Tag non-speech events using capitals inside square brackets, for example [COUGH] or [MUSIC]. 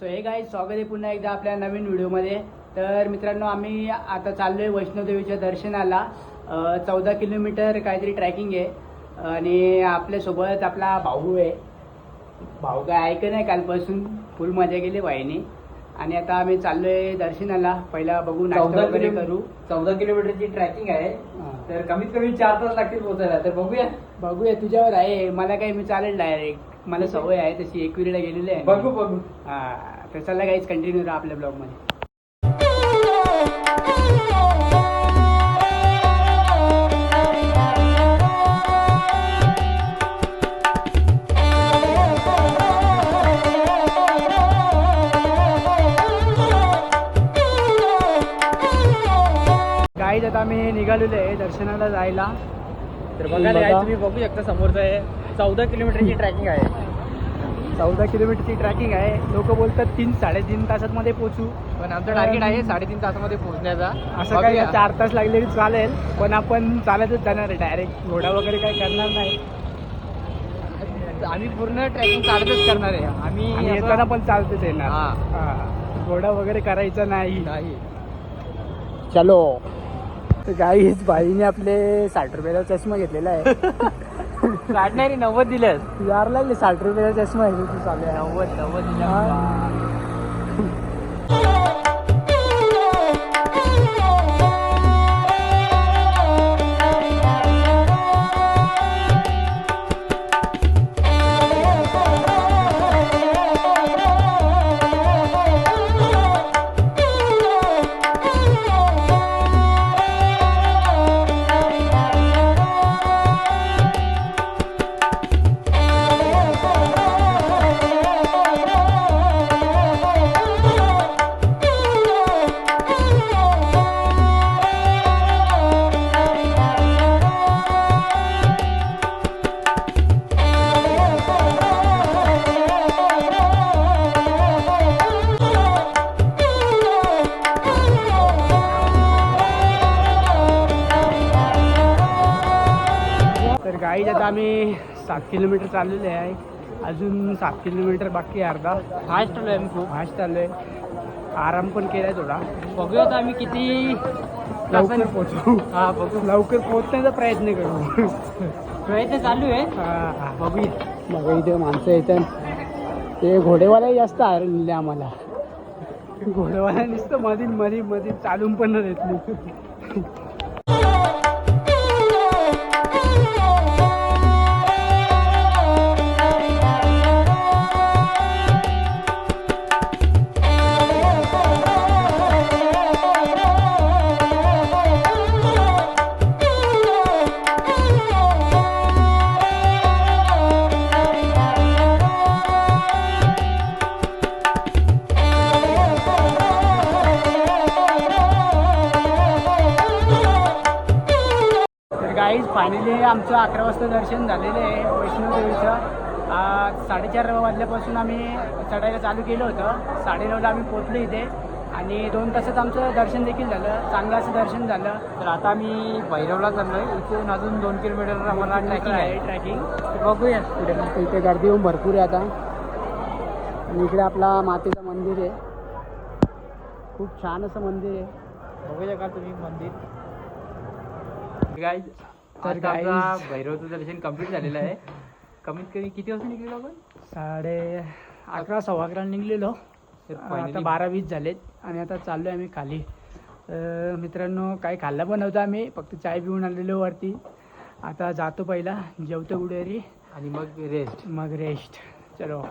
So हे guys स्वागत आहे पुन्हा एकदा आपल्या नवीन व्हिडिओमध्ये. तर मित्रांनो आम्ही आता चाललो आहे वैष्णोदेवीच्या दर्शनाला. चौदा किलोमीटर काहीतरी ट्रॅकिंग आहे. आणि आपल्यासोबत आपला भाऊ आहे. भाऊ काय ऐक नाही कालपासून. फुल मजा केली भाईने. आणि आता आम्ही चाललो आहे दर्शनाला. पहिला बघू नाश्ता चौदा वगैरे किलो- करू. चौदा किलोमीटरची ट्रॅकिंग आहे. हा. तर कमीत कमी चार तास लागतील पोहोचायला. तर बघूया. बघूया तुझ्यावर आहे. मला काही मी चालेल डायरेक्ट मला सवय आहे तशी. एकविरीला गेलेली आहे. बघू बघू. हा तर चला काहीच कंटिन्यू राहा आपल्या ब्लॉगमध्ये [LAUGHS] गाईज आता आम्ही निघालेलो आहे दर्शनाला जायला. तर बघा guys, तुम्ही बघू शकता समोरचं [LAUGHS] आहे चौदा किलोमीटरची ट्रॅकिंग आहे. चौदा किलोमीटरची ट्रॅकिंग आहे. लोक बोलतात तीन साडेतीन तासात मध्ये पोहोचू. पण आमचं टार्गेट आहे साडेतीन तासामध्ये पोहोचण्याचा. असं काही. चार तास लागले तरी चालेल पण आपण चालतच जाणार आहे डायरेक्ट घोडा वगैरे काही करणार नाही. आम्ही पूर्ण ट्रॅकिंग चालतच करणार आहे. आम्ही येताना पण चालतच येणार. घोडा वगैरे करायचा नाही. नाही. चलो. तर बाईने आपले साठ रुपयाचा चष्मा घेतलेला आहे. साठ नाही नव्वद दिलं यार लागले साठ रुपयाचा चष्मा आहे. तू चालू आहे. नव्वद नव्वद दिलं आता आम्ही सात किलोमीटर चाललेले आहे. अजून सात किलोमीटर बाकी आहे अर्धा. फास्ट आलोय आम्ही खूप. फास्ट चाललोय आराम पण केलाय थोडा. बघूया आता आम्ही किती लवकर पोहोचू. हा बघू. लवकर पोहोचण्याचा प्रयत्न करू. प्रयत्न चालू आहे. हा, बघूया. बघा इथे माणसं येतात. ते घोडेवालाही जास्त हरले आम्हाला. घोडेवाला नुसतं मधील मधी मधी चालून पण देत नाही. गाईज फायनली आमचं अकरा वाजता दर्शन झालेलं आहे वैष्णोदेवीचं साडेचार वाजल्यापासून आम्ही चढायला चालू केलं होतं. साडेनऊला आम्ही पोचलो इथे. आणि दोन तासात आमचं दर्शन देखील झालं. चांगलं असं दर्शन झालं. तर आता आम्ही भैरवला चाललोय. इथून अजून दोन किलोमीटर आम्हाला ट्रॅकिंग आहे ट्रॅकिंग बघूया. पुढे इथे गर्दी पण भरपूर आहे आता. आणि इकडे आपला मातेचं मंदिर आहे. खूप छान असं मंदिर आहे. बघूया का तुम्ही मंदिर? गाईज तर आपला guys- भैरवचं दर्शन कंप्लीट झालेलं आहे. कमीत कमी किती वाजता निघलेलो आपण? साडे अकरा सव्वा अकरा निघलेलो. तर आता finally- बारा वीस झालेत आणि आता चाललो आहे आम्ही खाली. तर मित्रांनो काही खाल्लं पण नव्हतं आम्ही फक्त चाय पिऊन आलेलो वरती. आता जातो पहिला जेवतो कुठेतरी आणि मग रेस्ट मग रेस्ट चलो.